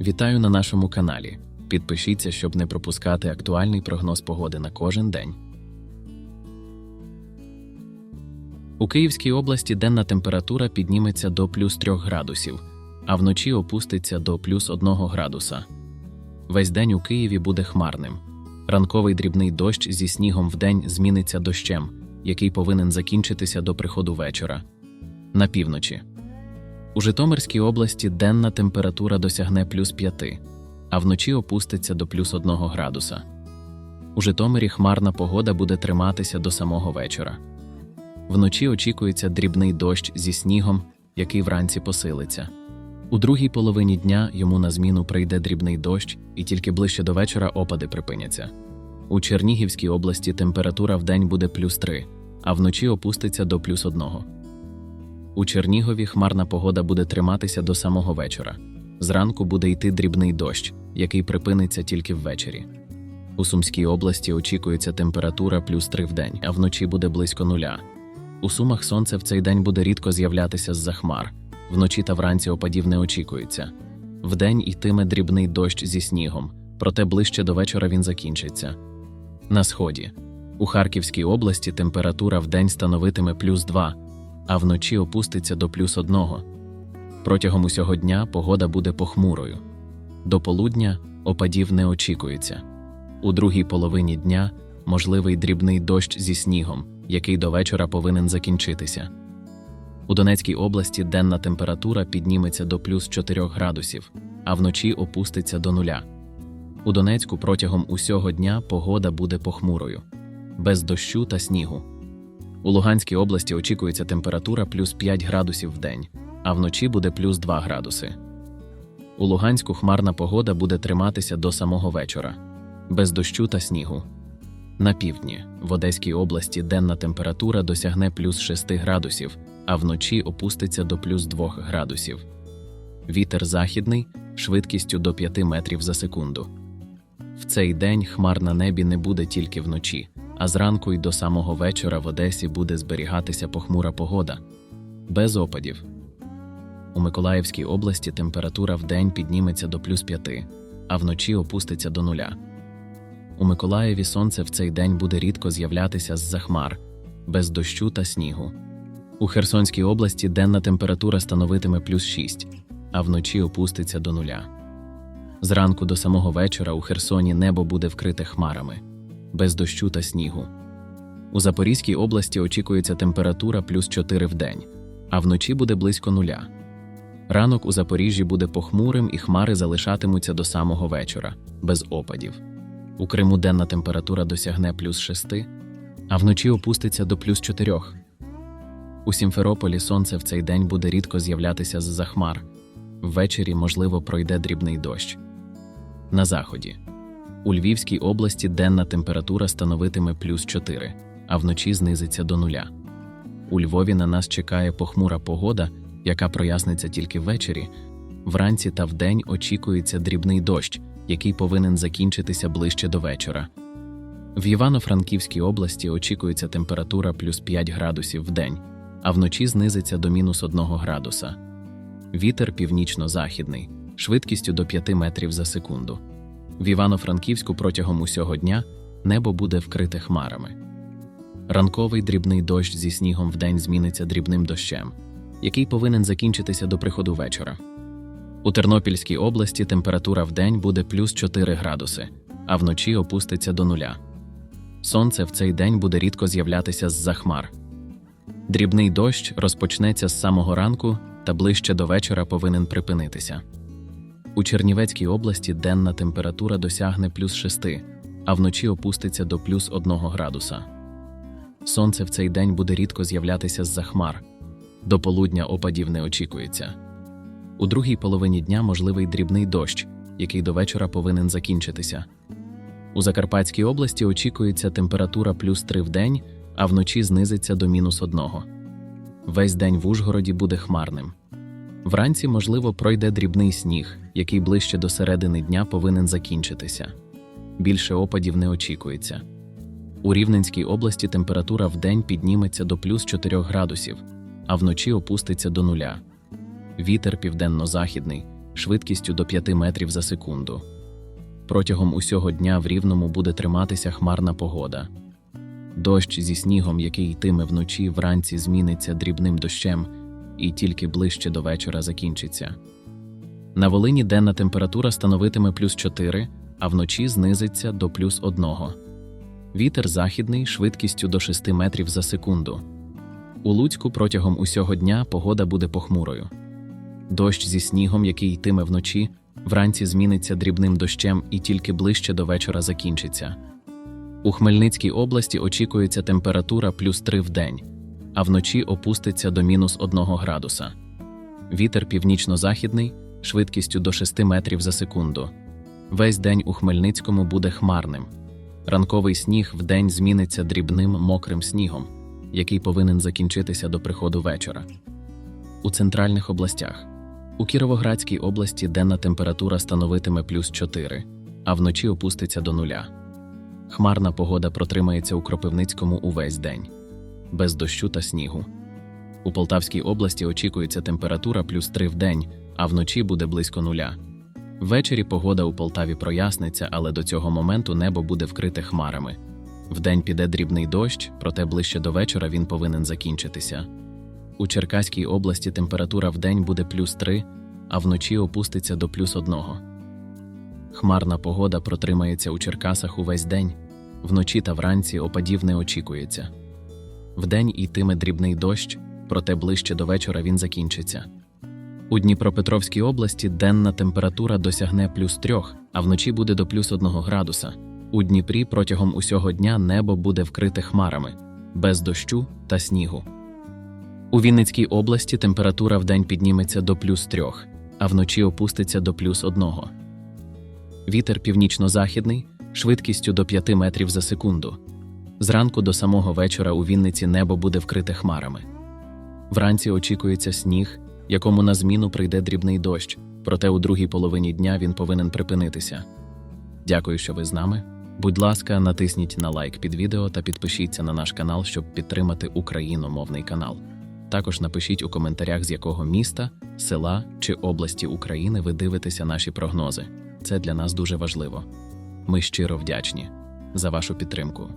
Вітаю на нашому каналі. Підпишіться, щоб не пропускати актуальний прогноз погоди на кожен день. У Київській області денна температура підніметься до плюс 3 градусів, а вночі опуститься до плюс 1 градуса. Весь день у Києві буде хмарним. Ранковий дрібний дощ зі снігом вдень зміниться дощем, який повинен закінчитися до приходу вечора. На півночі. У Житомирській області денна температура досягне плюс 5, а вночі опуститься до плюс 1 градуса. У Житомирі хмарна погода буде триматися до самого вечора. Вночі очікується дрібний дощ зі снігом, який вранці посилиться. У другій половині дня йому на зміну прийде дрібний дощ, і тільки ближче до вечора опади припиняться. У Чернігівській області температура вдень буде плюс 3, а вночі опуститься до плюс 1. У Чернігові хмарна погода буде триматися до самого вечора. Зранку буде йти дрібний дощ, який припиниться тільки ввечері. У Сумській області очікується температура плюс 3 в день, а вночі буде близько нуля. У Сумах сонце в цей день буде рідко з'являтися з-за хмар. Вночі та вранці опадів не очікується. Вдень йтиме дрібний дощ зі снігом, проте ближче до вечора він закінчиться. На сході. У Харківській області температура вдень становитиме плюс 2, а вночі опуститься до плюс 1. Протягом усього дня погода буде похмурою. До полудня опадів не очікується. У другій половині дня можливий дрібний дощ зі снігом, який до вечора повинен закінчитися. У Донецькій області денна температура підніметься до плюс 4 градусів, а вночі опуститься до нуля. У Донецьку протягом усього дня погода буде похмурою, без дощу та снігу. У Луганській області очікується температура плюс 5 градусів в день, а вночі буде плюс 2 градуси. У Луганську хмарна погода буде триматися до самого вечора, без дощу та снігу. На півдні в Одеській області денна температура досягне плюс 6 градусів, а вночі опуститься до плюс 2 градусів. Вітер західний швидкістю до 5 метрів за секунду. В цей день хмар на небі не буде тільки вночі, а зранку й до самого вечора в Одесі буде зберігатися похмура погода, без опадів. У Миколаївській області температура вдень підніметься до плюс 5, а вночі опуститься до нуля. У Миколаєві сонце в цей день буде рідко з'являтися з-за хмар, без дощу та снігу. У Херсонській області денна температура становитиме плюс 6, а вночі опуститься до нуля. Зранку до самого вечора у Херсоні небо буде вкрите хмарами, без дощу та снігу. У Запорізькій області очікується температура плюс 4 в день, а вночі буде близько нуля. Ранок у Запоріжжі буде похмурим і хмари залишатимуться до самого вечора, без опадів. У Криму денна температура досягне плюс 6, а вночі опуститься до плюс 4. У Сімферополі сонце в цей день буде рідко з'являтися з-за хмар. Ввечері, можливо, пройде дрібний дощ. На заході. У Львівській області денна температура становитиме плюс 4, а вночі знизиться до нуля. У Львові на нас чекає похмура погода, яка проясниться тільки ввечері. Вранці та вдень очікується дрібний дощ, який повинен закінчитися ближче до вечора. В Івано-Франківській області очікується температура плюс 5 градусів в день, а вночі знизиться до мінус 1 градуса. Вітер північно-західний, швидкістю до 5 метрів за секунду. В Івано-Франківську протягом усього дня небо буде вкрите хмарами. Ранковий дрібний дощ зі снігом вдень зміниться дрібним дощем, який повинен закінчитися до приходу вечора. У Тернопільській області температура вдень буде плюс 4 градуси, а вночі опуститься до нуля. Сонце в цей день буде рідко з'являтися з-за хмар. Дрібний дощ розпочнеться з самого ранку та ближче до вечора повинен припинитися. У Чернівецькій області денна температура досягне плюс 6, а вночі опуститься до плюс 1 градуса. Сонце в цей день буде рідко з'являтися з-за хмар. До полудня опадів не очікується. У другій половині дня можливий дрібний дощ, який до вечора повинен закінчитися. У Закарпатській області очікується температура плюс 3 в день, а вночі знизиться до мінус 1. Весь день в Ужгороді буде хмарним. Вранці, можливо, пройде дрібний сніг, який ближче до середини дня повинен закінчитися. Більше опадів не очікується. У Рівненській області температура вдень підніметься до плюс 4 градусів, а вночі опуститься до нуля. Вітер південно-західний швидкістю до 5 метрів за секунду. Протягом усього дня в рівному буде триматися хмарна погода. Дощ зі снігом, який йтиме вночі, вранці зміниться дрібним дощем і тільки ближче до вечора закінчиться. На Волині денна температура становитиме плюс 4, а вночі знизиться до плюс 1. Вітер західний швидкістю до 6 метрів за секунду. У Луцьку протягом усього дня погода буде похмурою. Дощ зі снігом, який йтиме вночі, вранці зміниться дрібним дощем і тільки ближче до вечора закінчиться. У Хмельницькій області очікується температура плюс 3 в день, а вночі опуститься до мінус 1 градуса. Вітер північно-західний швидкістю до 6 метрів за секунду. Весь день у Хмельницькому буде хмарним. Ранковий сніг вдень зміниться дрібним мокрим снігом, який повинен закінчитися до приходу вечора. У центральних областях у Кіровоградській області денна температура становитиме плюс 4, а вночі опуститься до нуля. Хмарна погода протримається у Кропивницькому увесь день, без дощу та снігу. У Полтавській області очікується температура плюс 3 в день, а вночі буде близько нуля. Ввечері погода у Полтаві проясниться, але до цього моменту небо буде вкрите хмарами. Вдень піде дрібний дощ, проте ближче до вечора він повинен закінчитися. У Черкаській області температура вдень буде плюс 3, а вночі опуститься до плюс 1. Хмарна погода протримається у Черкасах увесь день, вночі та вранці опадів не очікується. Вдень йтиме дрібний дощ, проте ближче до вечора він закінчиться. У Дніпропетровській області денна температура досягне плюс 3, а вночі буде до плюс 1 градуса. У Дніпрі протягом усього дня небо буде вкрите хмарами, без дощу та снігу. У Вінницькій області температура вдень підніметься до плюс 3, а вночі опуститься до плюс 1. Вітер північно-західний швидкістю до 5 метрів за секунду. Зранку до самого вечора у Вінниці небо буде вкрите хмарами. Вранці очікується сніг, якому на зміну прийде дрібний дощ, проте у другій половині дня він повинен припинитися. Дякую, що ви з нами. Будь ласка, натисніть на лайк під відео та підпишіться на наш канал, щоб підтримати україномовний канал. Також напишіть у коментарях, з якого міста, села чи області України ви дивитеся наші прогнози. Це для нас дуже важливо. Ми щиро вдячні за вашу підтримку.